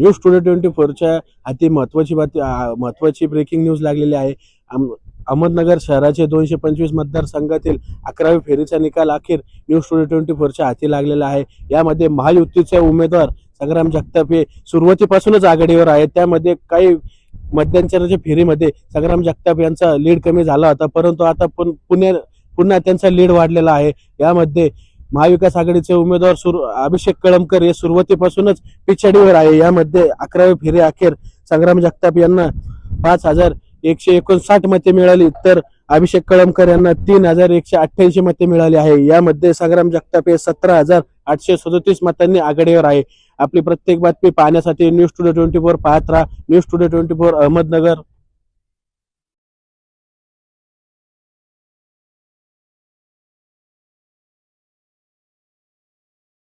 News today twenty फोरच्या हाती महत्वाची बात महत्वाची ब्रेकिंग न्यूज लागलेली आहे. अहम- अहमदनगर शहराचे दोनशे पंचवीस मतदारसंघातील अकरावी फेरीचा निकाल अखेर न्यूज टुडे ट्वेंटी फोरच्या हाती लागलेला आहे. यामध्ये महायुतीचे उमेदवार संग्राम जगताप हे सुरुवातीपासूनच आघाडीवर आहेत. त्यामध्ये काही मध्यंतराच्या फेरीमध्ये संग्राम जगताप यांचा लीड कमी झाला होता. परंतु आता पुन- पुन्हा त्यांचा लीड वाढलेला आहे. यामध्ये महाविकास आघाडीचे उमेदवार अभिषेक कळमकर हे सुरुवातीपासूनच पिछाडीवर आहे. यामध्ये अकरावे फेरी अखेर संग्राम जगताप यांना पाच हजार एकशे एकोणसाठ मते मिळाली तर अभिषेक कळमकर यांना तीन हजार एकशे अठ्ठ्याऐंशी मते मिळाली आहे. यामध्ये संग्राम जगताप हे सतरा हजार आठशे सदोतीस मतांनी आघाडीवर आहे. आपली प्रत्येक बातमी पाहण्यासाठी न्यूज टुडे ट्वेंटी फोर पाहत राहा. News today twenty four Ahmednagar.